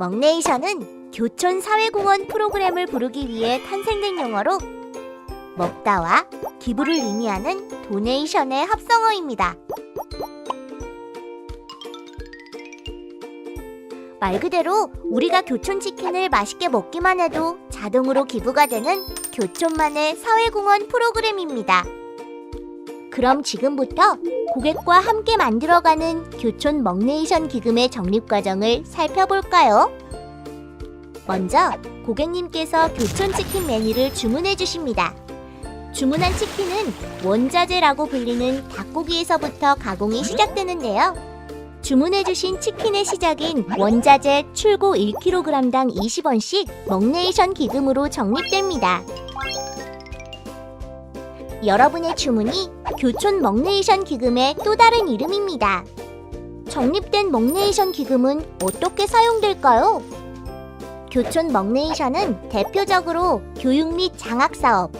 먹네이션은 교촌 사회공헌 프로그램을 부르기 위해 탄생된 용어로 먹다와 기부를 의미하는 도네이션의 합성어입니다. 말 그대로 우리가 교촌 치킨을 맛있게 먹기만 해도 자동으로 기부가 되는 교촌만의 사회공헌 프로그램입니다. 그럼 지금부터 고객과 함께 만들어가는 교촌 먹네이션 기금의 적립 과정을 살펴볼까요? 먼저 고객님께서 교촌 치킨 메뉴를 주문해 주십니다. 주문한 치킨은 원자재라고 불리는 닭고기에서부터 가공이 시작되는데요. 주문해 주신 치킨의 시작인 원자재 출고 1kg당 20원씩 먹네이션 기금으로 적립됩니다. 여러분의 주문이 교촌 먹네이션 기금의 또 다른 이름입니다. 적립된 먹네이션 기금은 어떻게 사용될까요? 교촌 먹네이션은 대표적으로 교육 및 장학 사업,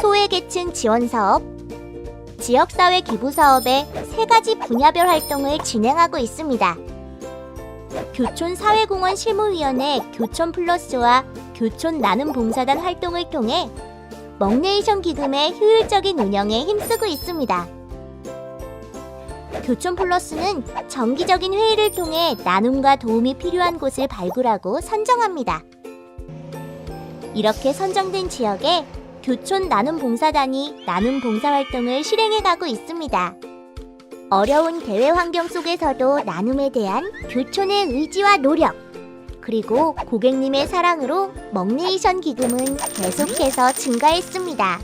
소외계층 지원 사업, 지역사회 기부 사업의 세 가지 분야별 활동을 진행하고 있습니다. 교촌 사회공헌 실무위원회 교촌 플러스와 교촌 나눔 봉사단 활동을 통해 먹네이션 기금의 효율적인 운영에 힘쓰고 있습니다. 교촌 플러스는 정기적인 회의를 통해 나눔과 도움이 필요한 곳을 발굴하고 선정합니다. 이렇게 선정된 지역에 교촌 나눔 봉사단이 나눔 봉사 활동을 실행해 가고 있습니다. 어려운 대외 환경 속에서도 나눔에 대한 교촌의 의지와 노력, 그리고 고객님의 사랑으로 먹네이션 기금은 계속해서 증가했습니다.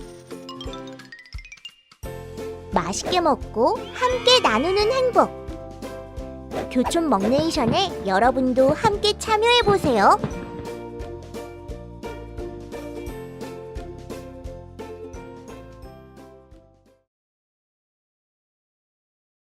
맛있게 먹고 함께 나누는 행복. 교촌 먹네이션에 여러분도 함께 참여해 보세요.